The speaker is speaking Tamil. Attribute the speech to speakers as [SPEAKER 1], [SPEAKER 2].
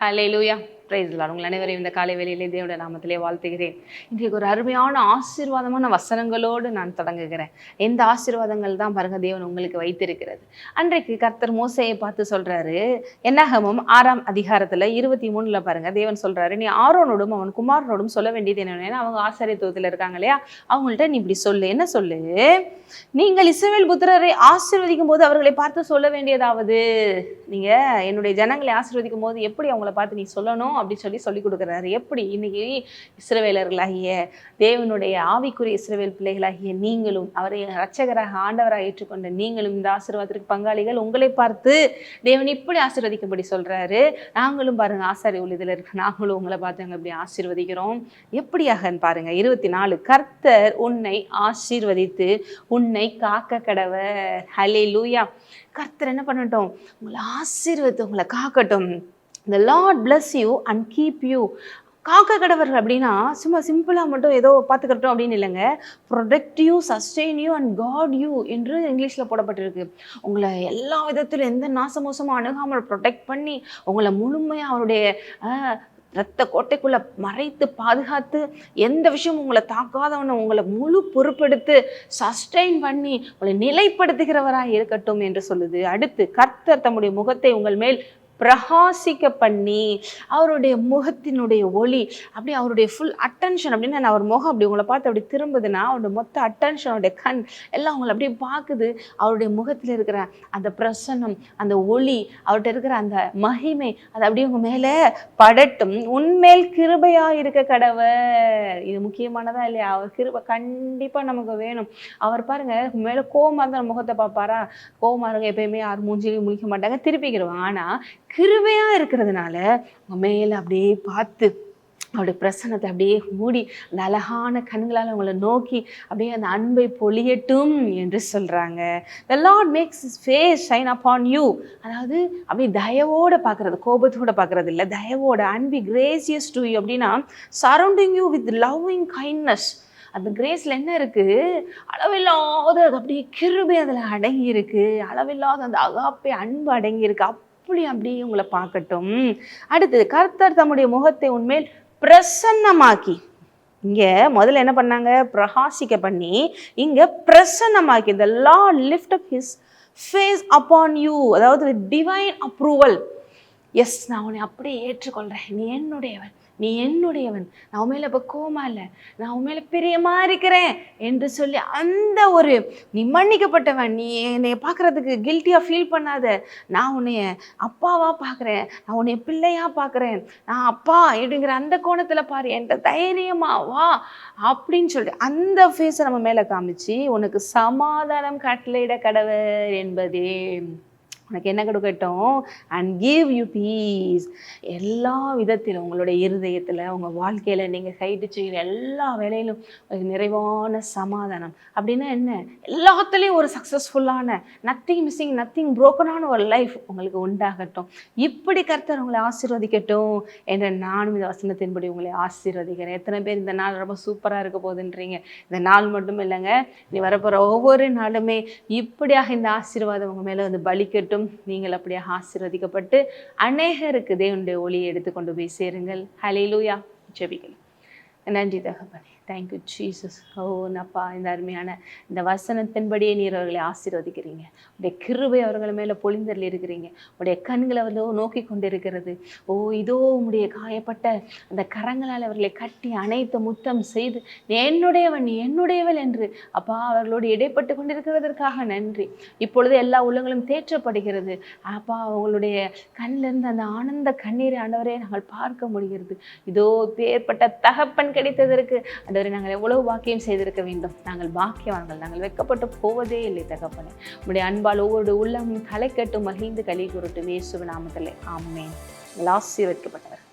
[SPEAKER 1] ஹலே லூயா பிரைஸ்லாம் உங்கள் அனைவரையும் இந்த காலை வேலையிலே தேவோட நாமத்திலே வாழ்த்துகிறேன். இன்றைக்கு ஒரு அருமையான ஆசீர்வாதமான வசனங்களோடு நான் தொடங்குகிறேன். எந்த ஆசீர்வாதங்கள் தான் பாருங்க தேவன் உங்களுக்கு வைத்திருக்கிறது. அன்றைக்கு கர்த்தர் மோசையை பார்த்து சொல்றாரு என்னாகமும் ஆறாம் அதிகாரத்துல இருபத்தி மூணுல பாருங்க தேவன் சொல்றாரு நீ ஆரோனோடும் அவன் குமாரனோடும் சொல்ல வேண்டியது என்னென்னா அவங்க ஆசாரியத்துவத்தில் இருக்காங்க இல்லையா? அவங்கள்ட்ட நீ இப்படி சொல்லு. என்ன சொல்லு? நீங்கள் இஸ்ரவேல் புத்திரரை ஆசீர்வதிக்கும் போது அவர்களை பார்த்து சொல்ல வேண்டியதாவது நீங்க என்னுடைய ஜனங்களை ஆசீர்வதிக்கும் போது எப்படி அவங்கள பார்த்து நீ சொல்லணும் அப்படின்னு சொல்லி சொல்லி கொடுக்குறாரு. எப்படி? இன்னைக்கு இஸ்ரவேலர்களாகிய தேவனுடைய ஆவிக்குரிய இஸ்ரவேல் பிள்ளைகளாகிய நீங்களும் அவரை ரச்சகராக ஆண்டவராக ஏற்றுக்கொண்ட நீங்களும் இந்த ஆசீர்வாதத்திற்கு பங்காளிகள் உங்களை பார்த்து தேவன் இப்படி ஆசீர்வதிக்கும்படி சொல்றாரு. நாங்களும் பாருங்க ஆசாரி உள்ளதில் இருக்க நாங்களும் உங்களை பார்த்து நாங்கள் இப்படி ஆசீர்வதிக்கிறோம். எப்படியாகன்னு பாருங்க இருபத்தி நாலு கர்த்தர் உன்னை ஆசீர்வதித்து உன்னை காக்க கடவர். ஹலே லூயா கர்த்தர் என்ன பண்ணட்டும்? உங்களை ஆசீர்வத்து உங்களை காக்கட்டும். The Lord bless you and keep you காக்க கடவர்கள் அப்படின்னா சும்மா சிம்பிளாக மட்டும் ஏதோ பார்த்துக்கட்டும் அப்படின்னு இல்லைங்க. Protect you sustain you and guard you என்று இங்கிலீஷில் போடப்பட்டிருக்கு. உங்களை எல்லா விதத்திலும் எந்த நாசமோசமும் அணுகாமல் ப்ரொடெக்ட் பண்ணி உங்களை முழுமையாக அவருடைய ரத்த கோட்டைக்குள்ள மறைத்து பாதுகாத்து எந்த விஷயமும் உங்களை தாக்காதவனை உங்களை முழு பொறுப்பெடுத்து சஸ்டெயின் பண்ணி உங்களை நிலைப்படுத்துகிறவராக இருக்கட்டும் என்று சொல்லுது. அடுத்து கர்த்தர் தம்முடைய முகத்தை உங்கள் மேல் பிரகாசிக்க பண்ணி அவருடைய முகத்தினுடைய ஒளி அப்படி அவருடைய ஃபுல் அட்டென்ஷன் அப்படின்னு நான் அவர் முகம் அப்படி உங்களை பார்த்து அப்படி திரும்புதுன்னா அவருடைய மொத்த அட்டென்ஷன் அவருடைய கண் எல்லாம் அவங்களை அப்படியே பார்க்குது. அவருடைய முகத்தில் இருக்கிற அந்த பிரசன்னம் அந்த ஒளி அவர்கிட்ட இருக்கிற அந்த மகிமை அது அப்படியே உங்க மேலே படட்டும். உண்மேல் கிருபையா இருக்க கடவர் இது முக்கியமானதா இல்லையா? அவர் கிருபை கண்டிப்பா நமக்கு வேணும். அவர் பாருங்க மேல கோமாக இருந்தா முகத்தை பார்ப்பாரா? கோவமா இருங்க எப்பயுமே யார் மூஞ்சிலையும் முழிக்க மாட்டாங்க திருப்பிக்கிடுவாங்க ஆனா கிருபையாக இருக்கிறதுனால உங்க மேலே அப்படியே பார்த்து அவருடைய பிரசன்னத்தை அப்படியே மூடி அந்த அழகான கண்களால் உங்களை நோக்கி அப்படியே அந்த அன்பை பொழியட்டும் என்று சொல்கிறாங்க the Lord makes his face shine upon you அதாவது அப்படியே தயவோட பார்க்குறது கோபத்தோட பார்க்குறது இல்லை. தயவோட and be gracious to you அப்படின்னா surrounding you with loving kindness அந்த கிரேஸில் என்ன இருக்குது அளவில்லாத அது அப்படியே கிருபை அதில் அடங்கியிருக்கு அளவில்லாத அந்த அகாப்பை அன்பு அடங்கி புளி அப்படி அப்படியே உங்களை பார்க்கட்டும். அடுத்தது கர்த்தர் தம்முடைய முகத்தை உண்மையில் பிரசன்னமாக்கி இங்கே முதல்ல என்ன பண்ணாங்க? பிரகாசிக்க பண்ணி இங்கே பிரசன்னமாக்கி இந்த Lord lift up his face upon you அதாவது வித் டிவைன் அப்ரூவல் எஸ் நான் உன்னை அப்படியே ஏற்றுக்கொள்கிறேன் நீ என்னுடையவன். நீ என்னுடையவன். நான் உன் மேலே இப்போ கோமா இல்லை. நான் உன் மேலே பிரியமா இருக்கிறேன் என்று சொல்லி அந்த ஒரு நீ மன்னிக்கப்பட்டவன். நீ என்னை பார்க்கறதுக்கு கில்ட்டியாக ஃபீல் பண்ணாத. நான் உன்னைய அப்பாவா பார்க்குறேன் நான் உன்னை பிள்ளையா பார்க்குறேன் நான் அப்பா அப்படிங்கிற அந்த கோணத்தில் பாரு. என்கிட்ட தைரியமா வா அப்படின்னு சொல்லிட்டு அந்த ஃபேஸை நம்ம மேலே காமிச்சு உனக்கு சமாதானம் கட்டளையிட கடவர் என்பதே. உனக்கு என்ன கொடுக்கட்டும்? அண்ட் கிவ் யூ பீஸ் எல்லா விதத்திலும் உங்களுடைய இருதயத்தில் உங்கள் வாழ்க்கையில் நீங்கள் கைட்டு செய்கிற எல்லா வேலையிலும் நிறைவான சமாதானம். அப்படின்னா என்ன? எல்லாத்துலேயும் ஒரு சக்ஸஸ்ஃபுல்லான நத்திங் மிஸ்ஸிங் நத்திங் புரோக்கனான ஒரு லைஃப் உங்களுக்கு உண்டாகட்டும். இப்படி கர்த்தர் உங்களை ஆசீர்வதிக்கட்டும் என்ற நானும் இந்த வசனத்தின்படி உங்களை ஆசீர்வதிக்கிறேன். எத்தனை பேர் இந்த நாள் ரொம்ப சூப்பராக இருக்க போகுதுன்றீங்க. இந்த நாள் மட்டும் இல்லைங்க நீ வரப்போகிற ஒவ்வொரு நாளுமே இப்படியாக இந்த ஆசீர்வாதம் உங்கள் மேலே வந்து பலிக்கட்டும். நீங்கள் அப்படியே ஆசீர்வதிக்கப்பட்டு அநேகருக்கு தேவனுடைய ஒளியை எடுத்துக்கொண்டு போய் சேருங்கள். ஹலேலூயா ஜெபிக்கலாம் நன்றி தகப்பனே. தேங்க்யூ ஜீசஸ் ஓ அப்பா இந்த அருமையான இந்த வசனத்தின்படியே நீர் அவர்களை ஆசீர்வதிக்கிறீங்க. உடைய கிருபை அவர்கள் மேலே பொழிந்தரில் இருக்கிறீங்க. உடைய கண்களை வந்து நோக்கி கொண்டிருக்கிறது. ஓ இதோ உடைய காயப்பட்ட அந்த கரங்களால் அவர்களை கட்டி அணைத்து முத்தம் செய்து என்னுடையவன் என்னுடையவள் என்று அப்பா அவர்களோடு இடைப்பட்டு கொண்டிருக்கிறதற்காக நன்றி. இப்பொழுது எல்லா உள்ளங்களும் தேற்றப்படுகிறது. அப்பா அவங்களுடைய கண்ணிலிருந்து அந்த ஆனந்த கண்ணீரை ஆண்டவரே நாங்கள் பார்க்க முடிகிறது. இதோ பேர்பட்ட தகப்பன் கிடைத்ததற்கு ஆண்டவரை நாங்கள் எவ்வளவு பாக்கியம் செய்திருக்க வேண்டும். நாங்கள் பாக்கியவான்கள் நாங்கள் வெக்கப்பட்டு போவதே இல்லை தகப்பனே. உடைய அன்பால் ஒவ்வொரு உள்ளமும் கலை கட்டும் மகிழ்ந்து களி கூறட்டும். இயேசுவின் நாமத்திலே. ஆமென். ஆசீர்வதிக்கப்பட்டவர்